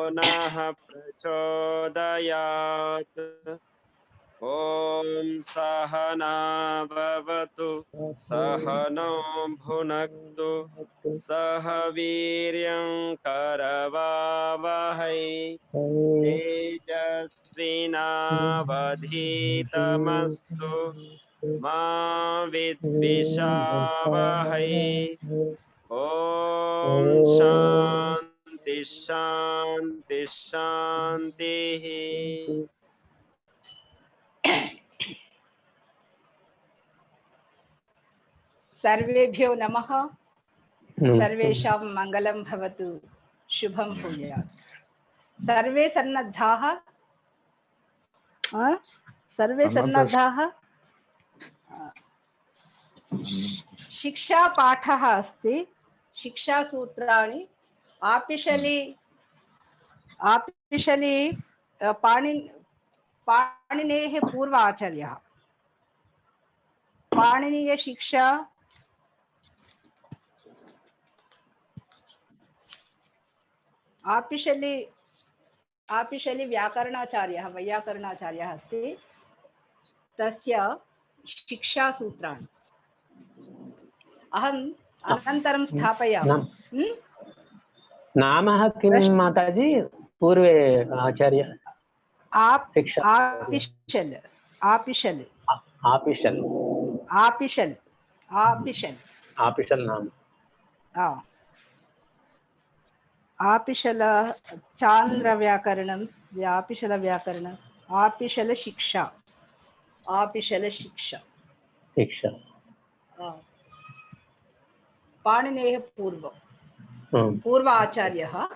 नः प्रचोदयात्। ॐ सहना भवतु सहनौ भुनक्तु, सह वीर्यं करवावहै। तेजस्विनावधीतमस्तु, मा विद्विषावहै। ॐ शान्ति। शान्ति शान्तिः सर्वेभ्यो नमः। सर्वेषां मङ्गलं भवतु। शुभं भूयात्। सर्वे सन्नद्धाः? सर्वे सन्नद्धाः. शिक्षापाठः अस्ति। शिक्षासूत्राणि आपिशलि आपिशलि अ, पाणि पाणिनेः पूर्व आचार्यः पाणिनीयशिक्षा आपिशलि आपिशलि व्याकरणाचार्यः वैयाकरणाचार्यः अस्ति। तस्य शिक्षासूत्राणि। अहम् अनन्तरं स्थापयामि। नाम? किं माताजी? पूर्वे आचार्य। आप शिक्षा। आपिशल्। आपिशल्। आपिशल्। आपिशल्। आपिशल्। आपिशल् नाम। आ. आपिशल चान्द्रव्याकरणं आपिशलव्याकरणम् आपिशलशिक्षा आपिशलशिक्षा शिक्षा। आ. पाणिनेः पूर्वं हम्म, पूर्व आचार्यः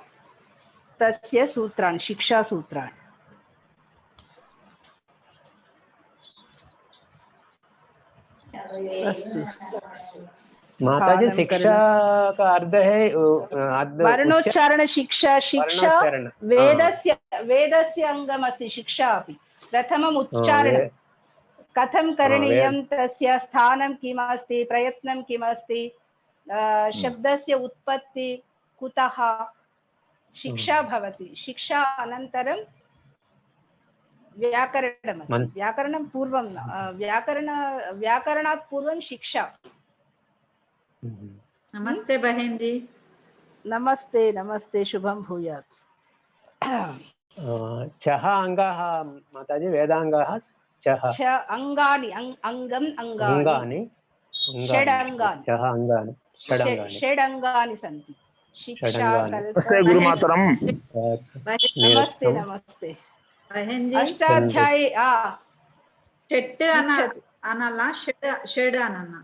तस्य सूत्राणि शिक्षासूत्राणि। माताजी खादं शिक्षा का अर्थ है वर्णोच्चारण शिक्षा शिक्षा वेदस्य वेदस्य अङ्गमस्ति शिक्षा अपि। प्रथमम् उच्चारणं। वे- कथं करणीयं? तस्य स्थानं किम् अस्ति प्रयत्नं किम् अस्ति शब्दस्य उत्पत्ति कुतः शिक्षा भवति। शिक्षा अनन्तरं व्याकरणमस्ति। व्याकरणं पूर्वं व्याकरण व्याकरणात् पूर्वं शिक्षा। हम्म, नमस्ते बहन जी नमस्ते नमस्ते शुभं भूयात्। छः अङ्गाः माताजी वेदाङ्गाः? छः च अङ्गानि अङ्गम् अङ्गानि। अङ्गानि। षड् अङ्गानि। षड् षड् अङ्गानि। षड् अङ्गानि सन्ति। नमस्ते गुरु मातरम नमस्ते नमस्ते अष्टाध्यायी षट् अनला षड् षड् अनला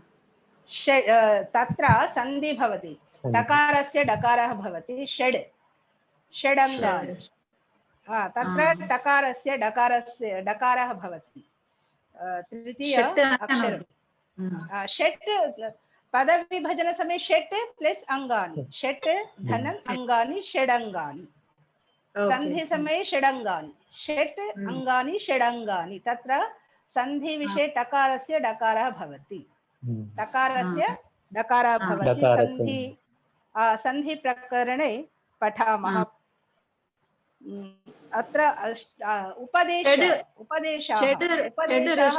तत्र सन्धि भवति। टकारस्य डकारः भवति षड्। षडङ्गानि। तत्र टकारस्य डकारस्य डकारः भवति। तृतीय अक्षरं षट् आ, षट् पदविभजनसमये षट् प्लस् अङ्गानि षट् धनम् अङ्गानि षडङ्गानि सन्धिसमये षडङ्गानि षट् हम्म। अङ्गानि षडङ्गानि तत्र सन्धिविषये टकारस्य डकारः भवति हम्म, टकारस्य डकारः हा। भवति डकारस्य। सन्धि आ, सन्धिप्रकरणे पठामः हा। उम्, अत्र अष्ट- आ, उपदेश षड्- उपदेशाः షెడ్ షెడ్ उपदेशाः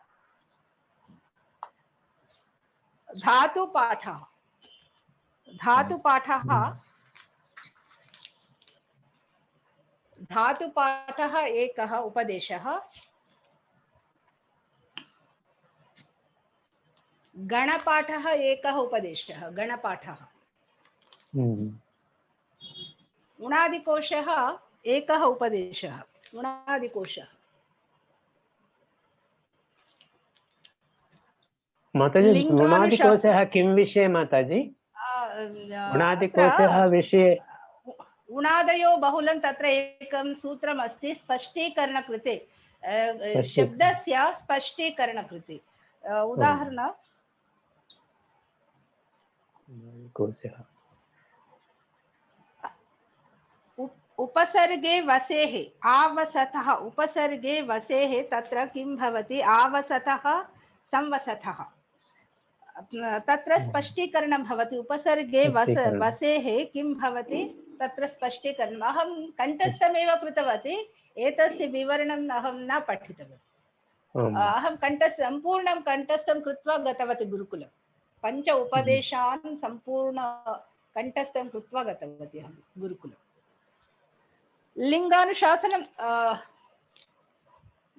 धातुपाठः। धातुपाठः धातुपाठः एकः उपदेशः। गणपाठः एकः उपदेशः गणपाठः। हम्म, उणादिकोशः एकः उपदेशः उणादिकोशः माताजी। गुणादिकोशः किं विषये माताजी? आ, गुणादिकोशः विषये। उणादयो बहुलं तत्र एकं सूत्रम् अस्ति स्पष्टीकरणकृते। शब्दस्य स्पष्टीकरणकृते। उदाहरण। उपसर्गे वसेः आवसतः उपसर्गे वसेः तत्र किं भवति? आवसतः संवसतः। तत्र स्पष्टीकरणं भवति उपसर्गे वस। वसेः किं भवति? तत्र स्पष्टीकरणम्। अहं कण्ठस्थमेव कृतवती एतस्य विवरणम् अहं न पठितवती। अहं कण्ठ सम्पूर्णं कण्ठस्थं कृत्वा गतवती गुरुकुलं। पञ्च उपदेशान् सम्पूर्ण कण्ठस्थं कृत्वा गतवती अहं गुरुकुलं। लिङ्गानुशासनं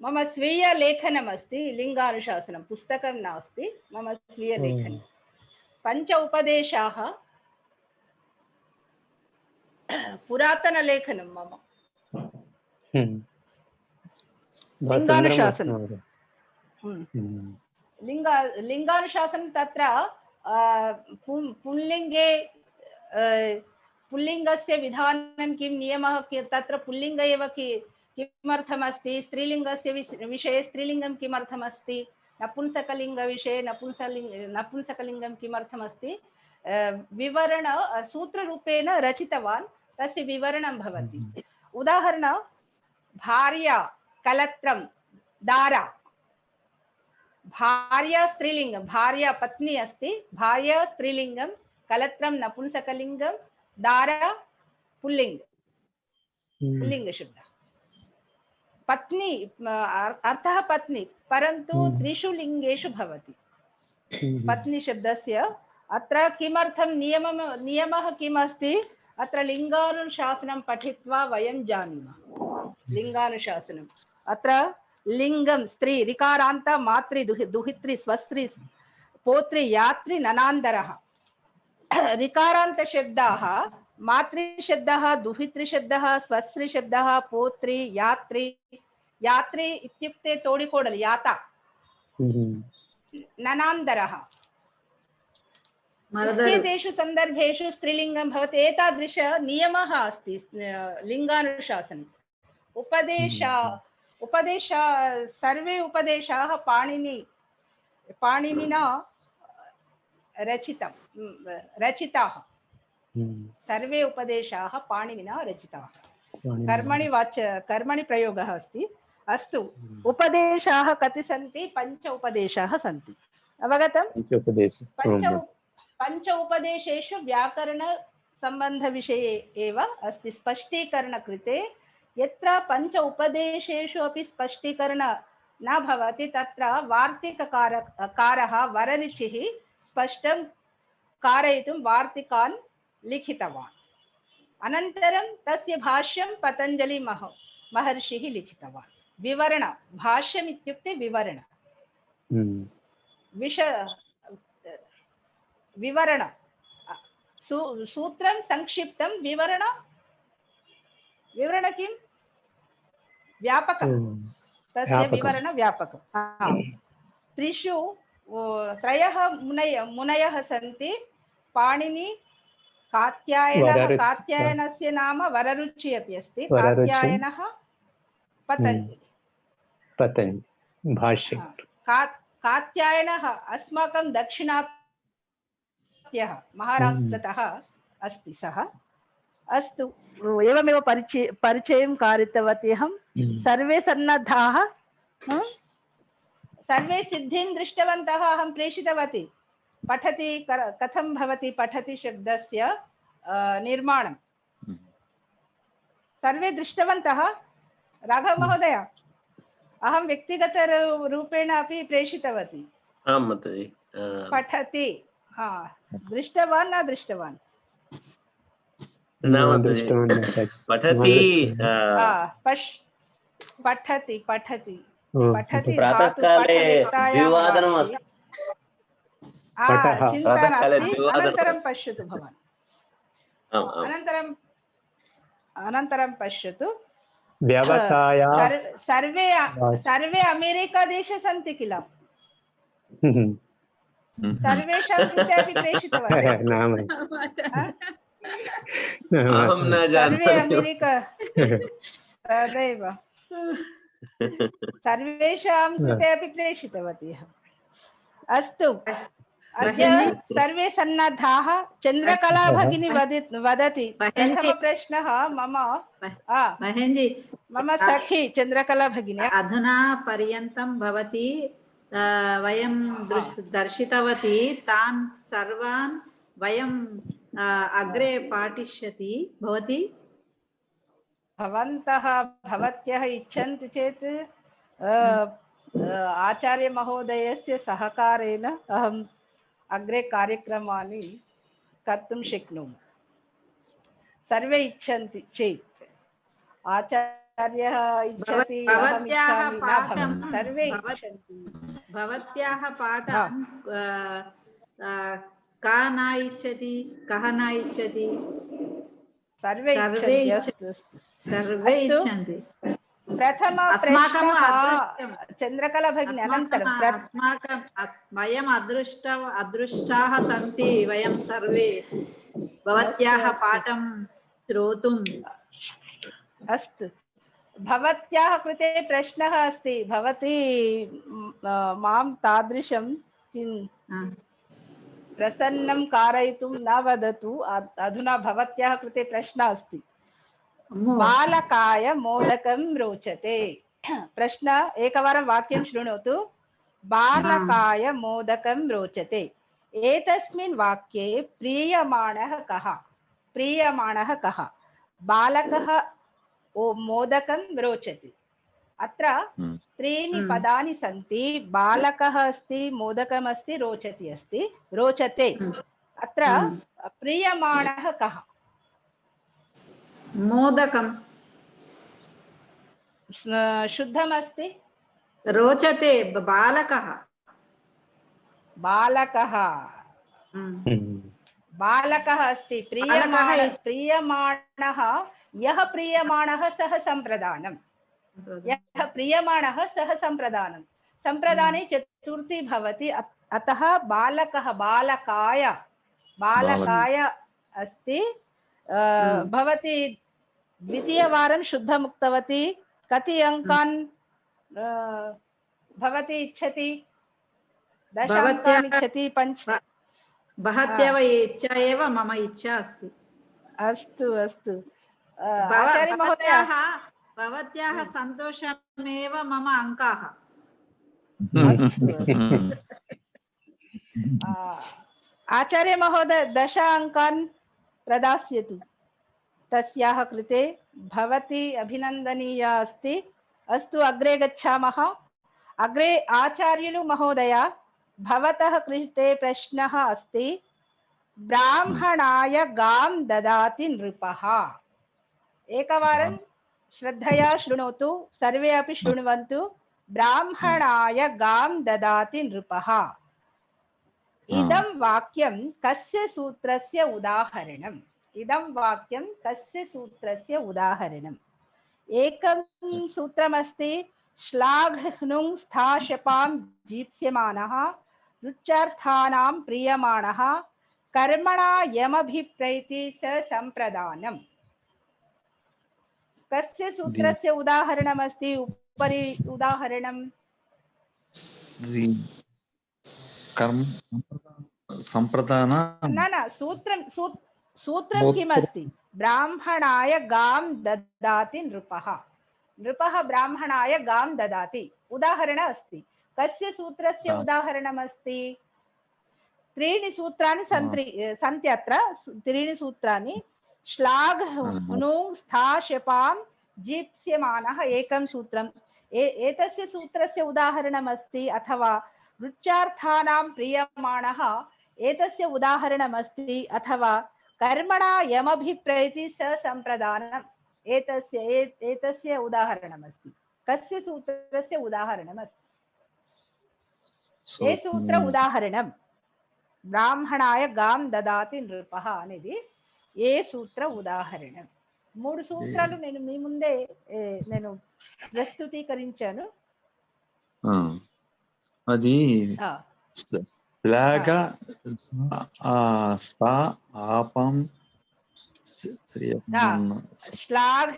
मम स्वीयलेखनमस्ति लिङ्गानुशासनं पुस्तकं नास्ति मम स्वीयलेखनं पञ्च उपदेशाः। पुरातनलेखनं मम। हम्म। लिङ्गानुशासनं। लिङ्ग लिङ्गानुशासनं तत्र पुं- पुल्लिङ्गे पुल्लिङ्गस्य विधानं किं नियमः तत्र पुल्लिङ्ग एव कि किमर्थमस्ति? स्त्रीलिङ्गस्य विषये स्त्रीलिङ्गं किमर्थमस्ति? नपुंसकलिङ्गविषये नपुंसलिङ्ग नपुंसकलिङ्गं किमर्थमस्ति? विवरण सूत्ररूपेण रचितवान् तस्य विवरणं भवति। उदाहरण भार्या कलत्रं दारा। भार्या स्त्रीलिङ्गं भार्या पत्नी अस्ति। भार्या स्त्रीलिङ्गं कलत्रं नपुंसकलिङ्गं दारा पुल्लिङ्ग। हम्म। पुल्लिङ्गशब्दः। पत्नी अर्थः पत्नी परन्तु हम्म। त्रिषु लिङ्गेषु भवति। हम्म। पत्नीशब्दस्य अत्र किमर्थं नियमं नियमः किम् अस्ति अत्र लिङ्गानुशासनं पठित्वा वयं जानीमः। लिङ्गानुशासनम् अत्र लिङ्गं स्त्री ऋकारान्त मातृ दुहि दुहित्री स्वस्त्री पोत्री यात्री ननान्दरः ऋकारान्तशब्दाः मातृशब्दः दुहितृशब्दः स्वस्त्रीशब्दः पोत्री यात्री। यात्री इत्युक्ते तोडिकोडल् याता। हम्म। ननान्दरः मरदरु इत्येतेषु सन्दर्भेषु स्त्रीलिङ्गं भवति। एतादृश नियमः अस्ति लिङ्गानुशासनम् उपदेश उपदेश सर्वे उपदेशाः पाणिनि पाणिनिना रचितं रचिताः। हम्म। सर्वे उपदेशाः पाणिनिना रचिताः। कर्मणि वाच कर्मणि प्रयोगः अस्ति। अस्तु उपदेशाः कति सन्ति? पञ्च उपदेशाः सन्ति। अवगतं? पञ्च पञ्च उपदेशेषु व्याकरणसम्बन्धविषये एव अस्ति स्पष्टीकरणकृते। यत्र पञ्च उपदेशेषु अपि स्पष्टीकरण न भवति तत्र वार्तिककार कारः वररुचिः स्पष्टं कारयितुं वार्तिकान् लिखितवान्। अनन्तरं तस्य भाष्यं पतञ्जलि मह महर्षिः लिखितवान्। विवरण भाष्यम् इत्युक्ते विवरण। हम्म। विष विवरण। सू सूत्रं संक्षिप्तं विवरण। विवरण किं? व्यापकं हम्म। तस्य व्यापकं। विवरण व्यापकं हा। त्रिषु त्रयः मुनय मुनयः सन्ति। पाणिनि कात्यायनः कात्यायनस्य नाम वररुचि अपि अस्ति। कात्यायनः पतञ्जलि पतञ्जलि भाष्य कात्यायनः अस्माकं दक्षिणात्यः महाराष्ट्रतः अस्ति सः अस्तु एवमेव परिचय परिचयं कारितवती अहं हम्म। सर्वे सन्नद्धाः हं? सर्वे सिद्धिं दृष्टवन्तः अहं प्रेषितवती पठति कर- कथं भवति पठति शब्दस्य निर्माणं सर्वे दृष्टवन्तः? राघव महोदय अहं व्यक्तिगतरूपेण अपि प्रेषितवती। आं माताजि पठति हा दृष्टवान् न दृष्टवान्। पठति पश् पठति पठति पठति प्रातःकाले द्विवादनम् अस्ति। आ, पठः। चिन्ता प्रातःकाले नास्ति अनन्तरं पश्यतु भवान्। आम् आम्। अनन्तरं अनन्तरं पश्यतु। व्यवसाया सर्वे सर्वे अमेरिकादेशे सन्ति किल। सर्वेषां कृते अपि प्रेषितवती नाम। हा? अहं न सर्वे जानामि अमेरिका तदेव। सर्वेषां कृते अपि प्रेषितवती अहम्। अस्तु। अद्य? सर्वे सन्नद्धाः चन्द्रकला भगिनी वदति। भगिनी? प्रथमप्रश्नः मम आ, मम सखी चन्द्रकला भगिनी अधुना पर्यन्तं भवती वयं दर्शितवती तान् सर्वान् वयं अग्रे पाठिष्यति। भवती? भवन्तः भवत्यः इच्छन्ति चेत् अ, अ, आचार्यमहोदयस्य सहकारेण अहम् अग्रे कार्यक्रमाणि कर्तुं शक्नोमि सर्वे इच्छन्ति चेत् आचार्यः इच्छति अहम् भवत्याः इच्छामि न पाठं भवति सर्वे भवत्- इच्छन्ति भवत्याः पाठान् अ, अ, प्रथम अस्माकम् अदृष्टम्. चन्द्रकला भगिनी अनन्तरं अस्माकं वयम् अदृष्ट अदृष्टाः सन्ति वयं सर्वे। भवत्याः पाठं श्रोतुं अस्तु। भवत्याः कृते प्रश्नः अस्ति। भवती माँ तादृशं किं? प्रसन्नं कारयितुं न वदतु। अधुना भवत्याः कृते प्रश्नः अस्ति। बालकाय मोदकं रोचते प्रश्न एकवारं वाक्यं शृणोतु बालकाय मोदकं रोचते एतस्मिन् वाक्ये प्रीयमाणः कः प्रीयमाणः कः बालकः ओ मोदकं रोचति अत्र हम्म। त्रीणि हम्म। पदानि सन्ति बालकः अस्ति मोदकमस्ति रोचति अस्ति रोचते हम्म। अत्र हम्म। प्रीयमाणः कः मोदकं शुद्धमस्ति? रोचते बालकः। बालकः। हम्म, बालकः अस्ति। प्रीयमाण प्रीयमाणः यः प्रीयमाणः सः सम्प्रदानम्। यः प्रीयमाणः सः सम्प्रदानं सम्प्रदाने चतुर्थी भवति। अतः बालकः बालकाय बालकाय अस्ति। हम्म। भवती द्वितीयवारं शुद्धमुक्तवती। कति अङ्कान् भवती इच्छति? दश अङ्कान् इच्छति? पञ्च भवत्यव इच्छा एव मम इच्छा अस्ति। अस्तु अस्तु। आचार्य महोदय। भवत्याः भवत्याः सन्तोषमेव मम अङ्काः। आचार्य महोदय दश अङ्कान् प्रदास्यतु। तस्याः कृते भवती अभिनन्दनीया अस्ति। अस्तु, अग्रे गच्छामः। अग्रे आचार्युलु महोदय, भवतः कृते प्रश्नः अस्ति। ब्राह्मणाय गां ददाति नृपः। एकवारं श्रद्धया शृणोतु, सर्वे अपि शृण्वन्तु। ब्राह्मणाय गां ददाति नृपः। इदं वाक्यं कस्य सूत्रस्य उदाहरणम्? इदं वाक्यं कस्य सूत्रस्य उदाहरणम्? एकं सूत्रमस्ति श्लाघ्नुं स्थाशपां जीप्स्यमानः रुच्यार्थानां प्रीयमाणः कर्मणा यमभिप्रैति स सम्प्रदानम्। कस्य सूत्रस्य उदाहरणमस्ति? उपरि उदाहरणं? न न सूत्रं सू- सूत्रं किमस्ति? ब्राह्मणाय गां ददाति नृपः। नृपः ब्राह्मणाय गां ददाति। उदाहरण अस्ति। कस्य सूत्रस्य। उदाहरणमस्ति? त्रीणि सूत्राणि सन्ति सन्ति अत्र। त्रीणि सूत्राणि। श्लाघ हुनुङ् स्था शपां जीप्स्यमानः एकं सूत्रम्। एतस्य सूत्रस्य उदाहरणमस्ति अथवा रुच्यार्थानां प्रीयमाणः एतस्य उदाहरणमस्ति अथवा కర్మణ యమభిప్రైతి స సంప్రదానం ఏతస్య ఏతస్య ఉదాహరణమస్తి కస్య సూత్రస్య ఉదాహరణమస్తి ఏ సూత్ర ఉదాహరణం బ్రాహ్మణాయ గాం దదాతి నృప అనేది ఏ సూత్ర ఉదాహరణం మూడు సూత్రాలు నేను మీ ముందే నేను ప్రస్తుతీకరించాను. అది ఆ, శ్లాఘ స్థా ఆపం श्रियमाण श्लाघ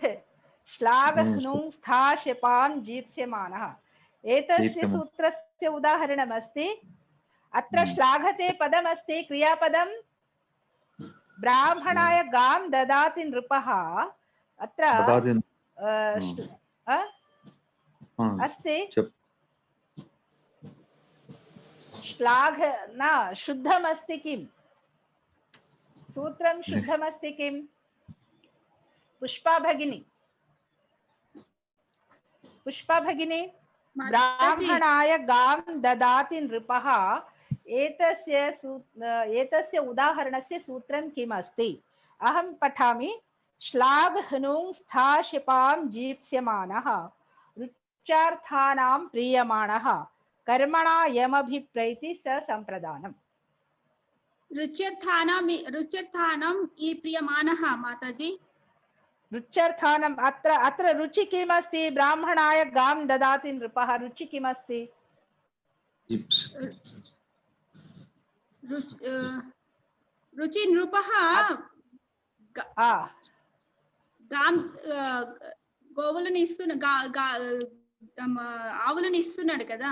श्लाघ हम्म, स्नुं स्था शपां जीप्स्यमानः एतस्य दीप्यमान- सूत्रस्य उदाहरणमस्ति अत्र हम्म। श्लाघते पदमस्ति क्रियापदं ब्राह्मणाय गां ददाति नृपः अत्र ददाति अ, हम्म। श्- अ, हा, अस्ति श्लाघ न शुद्धमस्ति किम्? सूत्रं शुद्धमस्ति किम्? पुष्पा भगिनी। पुष्पा भगिनी ब्राह्मणाय गां ददाति नृपः। एतस्य सू एतस्य उदाहरणस्य सूत्रं किम् अस्ति अहं पठामि। श्लाघ हनुं स्था शिपां जीप्स्यमानः। रुच्यार्थानां प्रीयमाणः। कर्मणा यमभिप्रैति स सम्प्रदानम् रुच्यर्थानां रुच्यर्थानाम् ई प्रियमाणः माताजी रुच्यर्थानम् अत्र अत्र रुचि किमस्ति ब्राह्मणाय गां ददाति नृपः रुचि किमस्ति जिप्स् रुच अ, रुचि नृपः ఆ గాం ఆ, గోవులను ఇస్తున్న గా- గా- తమ ఆవులను ఇస్తున్నాడు కదా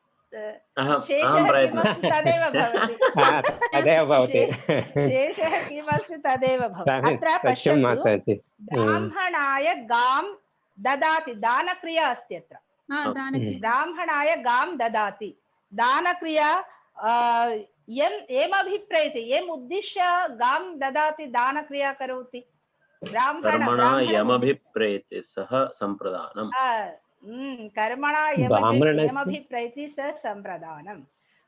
शेषः किमस्ति तदेव भवति। ब्राह्मणाय गां ददाति दानक्रिया अस्ति अत्र। ब्राह्मणाय गां ददाति। दानक्रिया यम् एमभिप्रैति एम् उद्दिश्य गां ददाति दानक्रिया करोति। ब्राह्मण यमभिप्रैति सः सम्प्रदानम्। कर्मणा स सम्प्रदानम्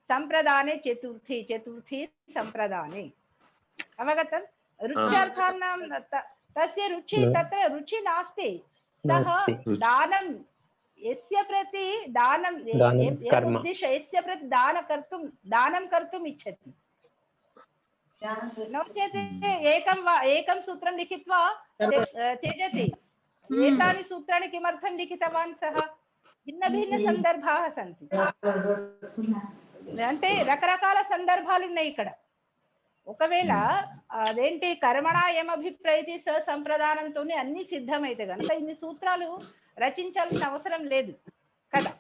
सम्प्रदाने चतुर्थी चतुर्थी सम्प्रदाने अवगतं? रुच्यार्थानां तस्य रुचि तत्र रुचि नास्ति। सः। दानं यस्य प्रति दानं य- दानं य- यम् कर्म। उद्दिश्य यस्य प्रति दान कर्तुं दानं कर्तुम् इच्छति। नो चेत् एकं वा एकं सूत्रं लिखित्वा त्यजति। एतानि सूत्राणि किमर्थं लिखितवान् सः భిన్నభిన్నసందర్భాः సంతి అంటే రకరకాల సందర్భాలు ఉన్నాయి ఇక్కడ ఒకవేళ అదేంటి కర్మణ ఏమభిప్రైతి స సంప్రదానంతోనే అన్ని సిద్ధమైతే కనుక ఇన్ని సూత్రాలు రచించాల్సిన అవసరం లేదు కదా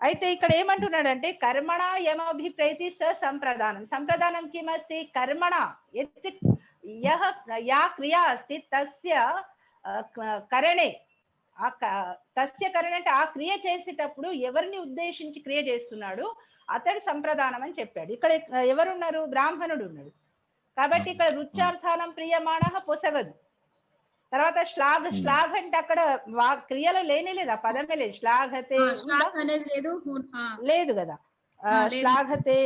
అయితే ఇక్కడ ఏమంటున్నాడంటే కర్మణ యమభిప్రైతి స సంప్రదానం సంప్రదానం కిమస్తి కర్మణ ఎత్తి యహ యా క్రియా అస్తి తస్య ఆ, క- కరణే. ఆ తస్య కరణే అంటే ఆ క్రియ చేసేటప్పుడు ఎవరిని ఉద్దేశించి క్రియ చేస్తున్నాడు? అతడు సంప్రదానం అని చెప్పాడు. ఇక్కడ ఎవరున్నారు? బ్రాహ్మణుడు ఉన్నాడు. కాబట్టి ఇక్కడ రుచార్థానం ప్రియమాణ పొసగదు. తర్వాత శ్లాఘ శ్లాఘ అంటే అక్కడ వా క్రియలో లేనే లేదు. ఆ పదమే లేదు. శ్లాఘతే లేదు. కదా. శ్లాఘతే.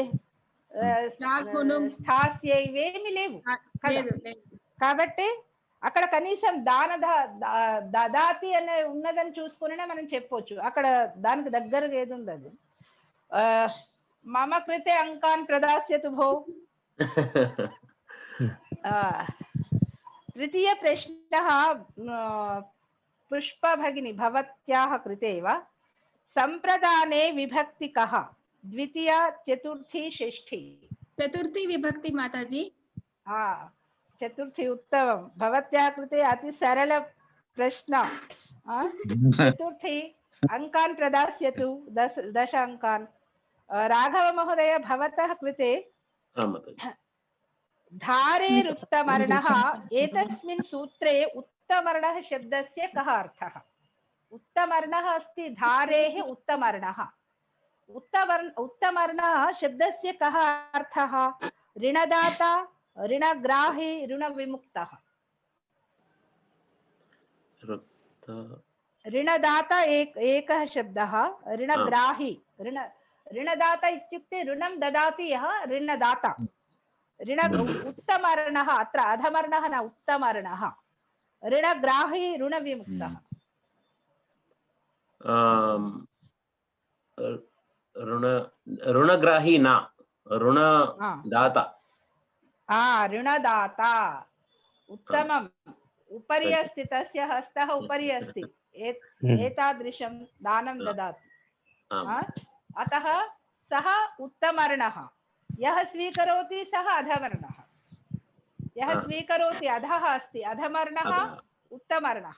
స్థాస్య ఇవేమి లేవు. కాబట్టి అక్కడ కనీసం దాన దాదాతి అనే ఉన్నదని చూసుకునే మనం చెప్పొచ్చు అక్కడ దానికి దగ్గరగా ఏది ఉంది అది మమ కృతే అంకాన్ ప్రదాస్యతు భో తృతీయ ప్రశ్న పుష్ప భగిని భవత్యాహ కృతే సంప్రదానే విభక్తి కహ ద్వితీయ చతుర్థి షష్ఠి చతుర్థి విభక్తి మాతాజీ हाँ चतुर्थी उत्तमं भवत्याः कृते अति सरल प्रश्न चतुर्थी अङ्कान् प्रदास्यतु। दश दश अङ्कान्। राघवमहोदय भवतः कृते आं माताजि एतस्मिन् सूत्रे उत्तमर्णः शब्दस्य कः अर्थः? उत्तमर्णः अस्ति धारेः उत्तमर्णः। उत्तमर्ण उत्तमर्णः शब्दस्य कः अर्थः? ऋणदाता ऋणग्राही ऋणविमुक्तः। ऋणदाता एक एकः शब्दः ऋणग्राही ऋण ऋणदाता इत्युक्ते ऋणं ददाति यः ऋणदाता। ऋण उत्तमर्णः अत्र अधमर्णः न उत्तमर्णः। ऋणग्राही ऋणविमुक्तः। ऋण ऋणग्राही न ऋणदाता। हा ऋणदाता उत्तमम्। उपरि अस्ति तस्य हस्तः उपरि अस्ति। एत्- हम्म। एतादृशं दानं। ददातु। हा? अतः सः उत्तमर्णः। यः स्वीकरोति सः अधवर्णः यः। स्वीकरोति अधः अस्ति अधमर्णः अधः। उत्तमर्णः।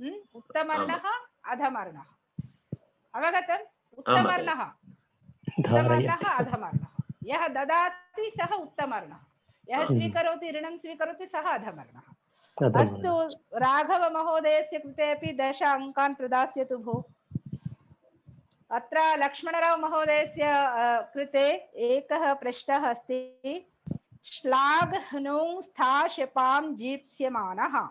हम्म? उत्तमर्णः अधमर्णः। अवगतम् उत्तमर्णः। उत्तमर्णः अधमर्णः। यः ददाति सः उत्तमर्णः। यः आम्। स्वीकरोति ऋणं स्वीकरोति सः अधमर्णः। अधमः। अस्तु राघवमहोदयस्य कृते अपि दश अङ्कान् प्रदास्यतु भो। अत्र लक्ष्मणराव महोदयस्य कृते एकः प्रश्नः अस्ति। श्लाघ हनुं स्था शपां जीप्स्यमानः।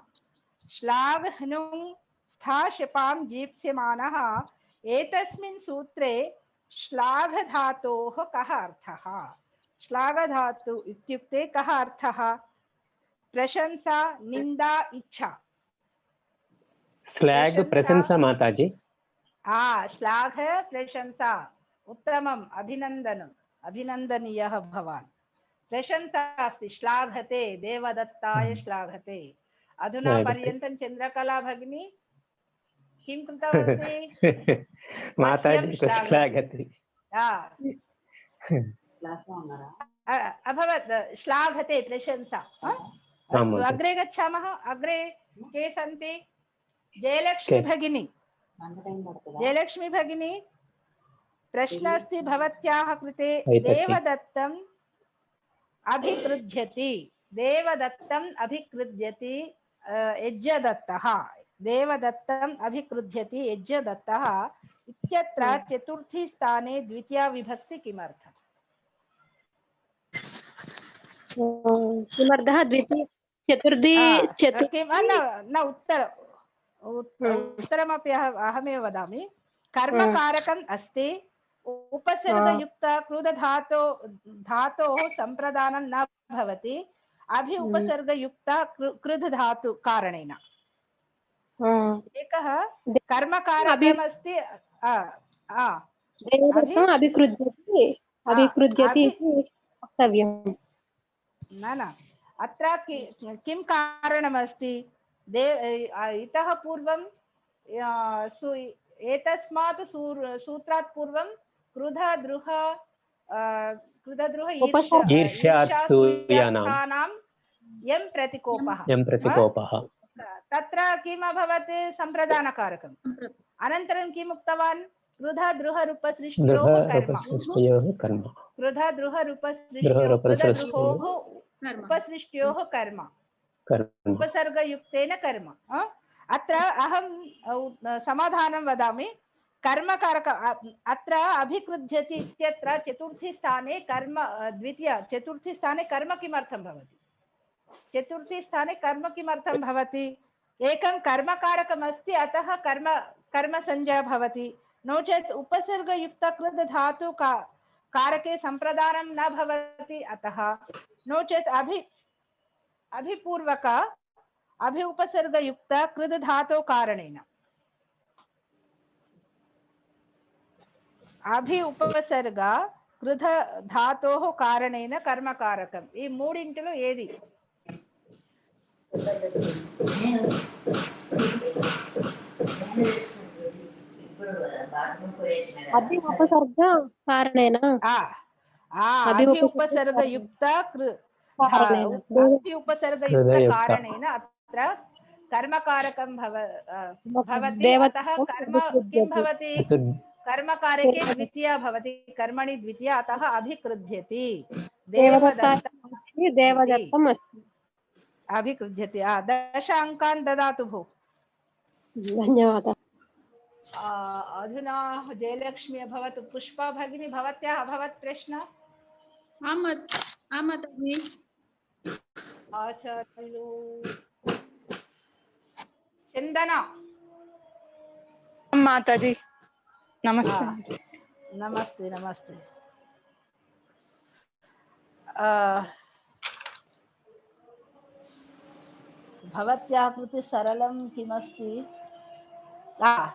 श्लाघ हनुं स्था शपां जीप्स्यमानः। एतस्मिन् सूत्रे श्लाघधातोः कः अर्थः? श्लाघधातु इत्युक्ते कः अर्थः? प्रशंसा निन्दा इच्छा। स्लैग प्रशंसा- माताजी। आ श्लाघ प्रशंसा। उत्तमम् अभिनन्दनम् अभिनन्दनीयः भवान्। प्रशंसा अस्ति श्लाघते देवदत्ताय श्लाघते। अधुना। पर्यन्तं चन्द्रकला भगिनी। किं कृतवती? माताजी श्लाघते। अभवत् श्लाघते प्रशंसा। अ? अस्तु अग्रे गच्छामः। अग्रे के सन्ति? जयलक्ष्मी भगिनी जयलक्ष्मी भगिनी प्रश्नः अस्ति भवत्याः कृते? देवदत्तम् अभिकृध्यति। देवदत्तम् अभिकृध्यति यज्ञदत्तः। देवदत्तम् अभिकृध्यति यज्ञदत्तः इत्यत्र चतुर्थी स्थाने द्वितीया विभक्ति किमर्थम्? किमर्थः द्वितीय चतुर्थी आ, चतु किं आ, न न उत्तर उत्- उत्तरमपि अह- अहमेव वदामि। कर्मकारकम् अस्ति उपसर्गयुक्त क्रुधधातो धातोः सम्प्रदानं न भवति अभि उपसर्गयुक्त कृ- धातु कारणेन। एकः कर्मकारकमस्ति वक्तव्यम्। न न. अत्र कि- कारणमस्ति? दे इतः पूर्वं सु एतस्मात् सूर् सूत्रात् पूर्वं क्रुध द्रुह क्रुधद्रुह उपसर्ग- यं प्रतिकोपः। यं प्रतिकोपः। तत्र किम् अभवत्? सम्प्रदानकारकम्। अनन्तरं किम् उक्तवान्? कर्म। दृढरूपसृष्टयोः कर्म क्रुध द्रुह रूपसृष्ट्योः दृढरूपसृष्ट्योः क्रुधद्रुहोः कर्म। उपसृष्ट्योः कर्म। कर्म। उपसर्गयुक्तेन कर्म। अ? अत्र अहं समाधानं वदामि। कर्मकारक अत्र अभिकृध्यति इत्यत्र चतुर्थी स्थाने कर्म द्वितीय चतुर्थी स्थाने कर्म किमर्थं भवति? चतुर्थी स्थाने कर्म किमर्थं भवति? एकं कर्मकारकमस्ति अतः कर्म कर्मसंज्ञा भवति। नो चेत् उपसर्गयुक्तकृत धातु का कारके सम्प्रदानं न भवति अतः। नो चेत् अभि, अभिपूर्वक, अभिउपसर्गयुक्त उपसर्गयुक्त कृद् धातो कारणेन। अभि उपसर्ग कृध धातोः कारणेन कर्मकारकम्। ई मूडिण्टिलो ఏది? अभि उपसर्ग अत्र भव भवति अतः कर्म किं भवति भवति कर्मणि अतः अभिकृध्यति देवदत्तम् देवदत्तम् अस्ति अभिकृध्यति दश अङ्कान् ददातु भो धन्यवादः अधुना जयलक्ष्मी अभवत् पुष्पा भगिनी भवत्याः अभवत् प्रश्न? आं मत्- आं माताजि चन्दना। माताजी। नमस्ते। नमस्ते नमस्ते। भवत्याः कृते सरलं किमस्ति? आ,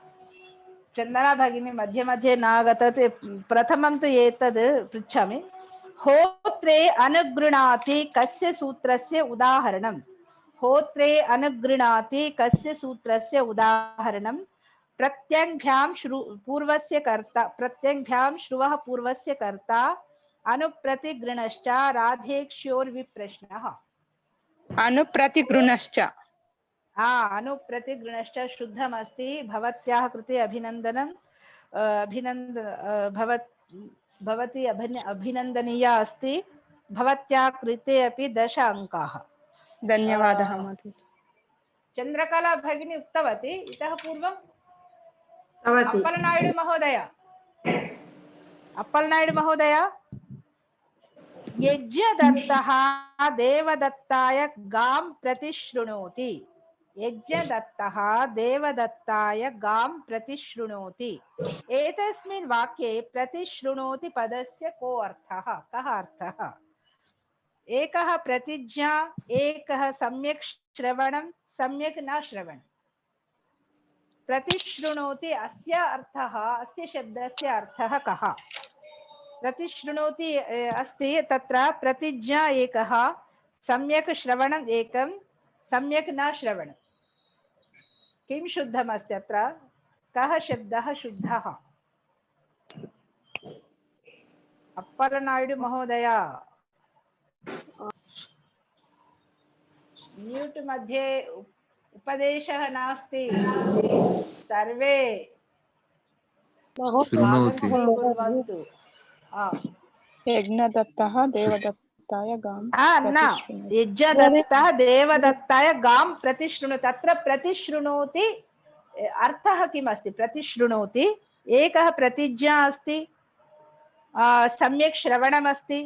चन्दना भगिनी मध्ये मध्ये नागतत् प्रथमं तु एतद् पृच्छामि। होत्रे अनुगृणाति कस्य सूत्रस्य उदाहरणं। होत्रे अनुगृणाति कस्य सूत्रस्य उदाहरणं। प्रत्यङ्भ्यां श्रु पूर्वस्य कर्ता प्रत्यङ्भ्यां श्रुवः पूर्वस्य कर्ता, अनुप्रतिगृणश्च राधेक्ष्योर्विप्रश्नः। अनुप्रतिगृणश्च। हा अनुप्रतिगृणश्च शुद्धमस्ति भवत्याः कृते अभिनन्दनं अ, अभिनन्द भवत् भवती अभिन अभिनन्दनीया अस्ति भवत्याः कृते अपि दश अङ्काः धन्यवादः चन्द्रकला भगिनी उक्तवती इतः पूर्वं अप्पलनायडु महोदय। अप्पलनायडु महोदय यज्ञदत्तः देवदत्ताय गां प्रतिशृणोति यज्ञदत्तः देवदत्ताय गां प्रतिशृणोति। एतस्मिन् वाक्ये प्रतिशृणोति पदस्य को अर्थः कः अर्थः? एकः प्रतिज्ञा, एकः सम्यक् श्रवणं, सम्यक् न श्रवणम् प्रतिशृणोति अस्य अर्थः, अस्य शब्दस्य अर्थः कः? प्रतिशृणोति अस्ति तत्र प्रतिज्ञा एकः, सम्यक् श्रवणम् एकं, सम्यक् न श्रवणं किं शुद्धमस्ति अत्र? कः शब्दः शुद्धः? अप्परनायडु महोदय। म्यूट् मध्ये उप- उपदेशः नास्ति। सर्वे शृणोति। यज्ञदत्तः देवदत्ताय गां आ, न। यज्ञदत्तः देवदत्ताय गां प्रतिशृणोति तत्र प्रतिशृणोति अर्थः किम् अस्ति प्रतिशृणोति एकः प्रतिज्ञा अस्ति सम्यक् श्रवणमस्ति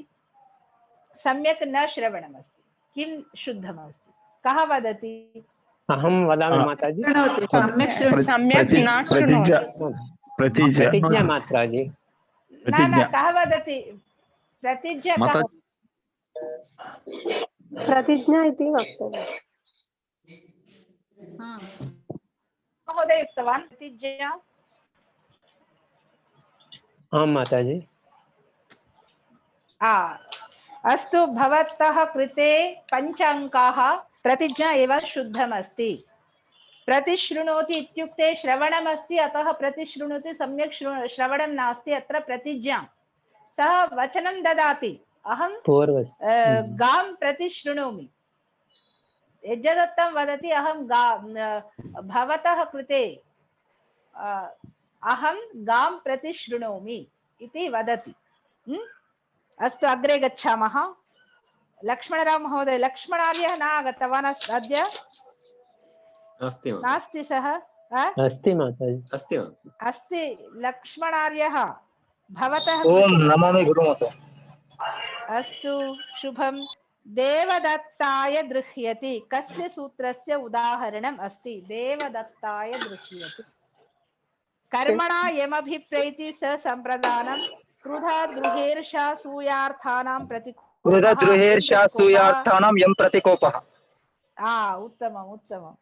सम्यक् न श्रवणमस्ति किं शुद्धमस्ति? कः वदति? अहं वदामि माताजि। सम्यक् सम्यक् न प्रतिज्ञा शृणोति प्रतिज्ञा प्रतिज्ञा। मात्राजि न कः वदति? प्रतिज्ञा प्रतिज्ञा इति वक्तव्यम्। हा। महोदय उक्तवान्। प्रतिज्ञा? आं माताजि। अस्तु भवतः कृते पञ्च अङ्काः प्रतिज्ञा एव शुद्धमस्ति। प्रतिशृणोति इत्युक्ते श्रवणमस्ति अतः प्रतिशृणोति सम्यक् श्रु श्रवणं नास्ति अत्र प्रतिज्ञा। सः वचनं ददाति। अहं पूर्वस् अ, गां प्रतिशृणोमि यज्ञदत्तं वदति अहं गा भवतः कृते अहं गां प्रतिशृणोमि इति वदति। अस्तु अग्रे गच्छामः। लक्ष्मणराव महोदय लक्ष्मणार्यः न आगतवान् अद्य? नास्ति सः? अस्ति अस्ति अस्ति लक्ष्मणार्यः। भवतः ओम नमामि गुरुमते। अस्तु शुभम। देवदत्ताय दृह्यति कस्य सूत्रस्य उदाहरणम् अस्ति? देवदत्ताय दृह्यति कर्मणा यमभिप्रैति स सम्प्रदानं। क्रुधा द्रुहेर्षा सूयार्थानां प्रतिकोपः। क्रुधद्रुहेर्षासूयार्थानां यं प्रतिकोपः। आ उत्तमम् उत्तमम्।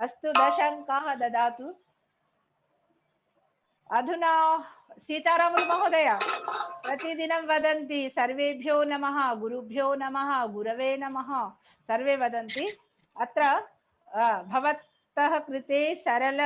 अस्तु दश अङ्काः ददातु। अधुना सीतारामुलु महोदय, प्रतिदिनं वदन्ति, सर्वेभ्यो नमः, गुरुभ्यो नमः, गुरवे नमः, सर्वे वदन्ति। अत्र भवतः कृते सरल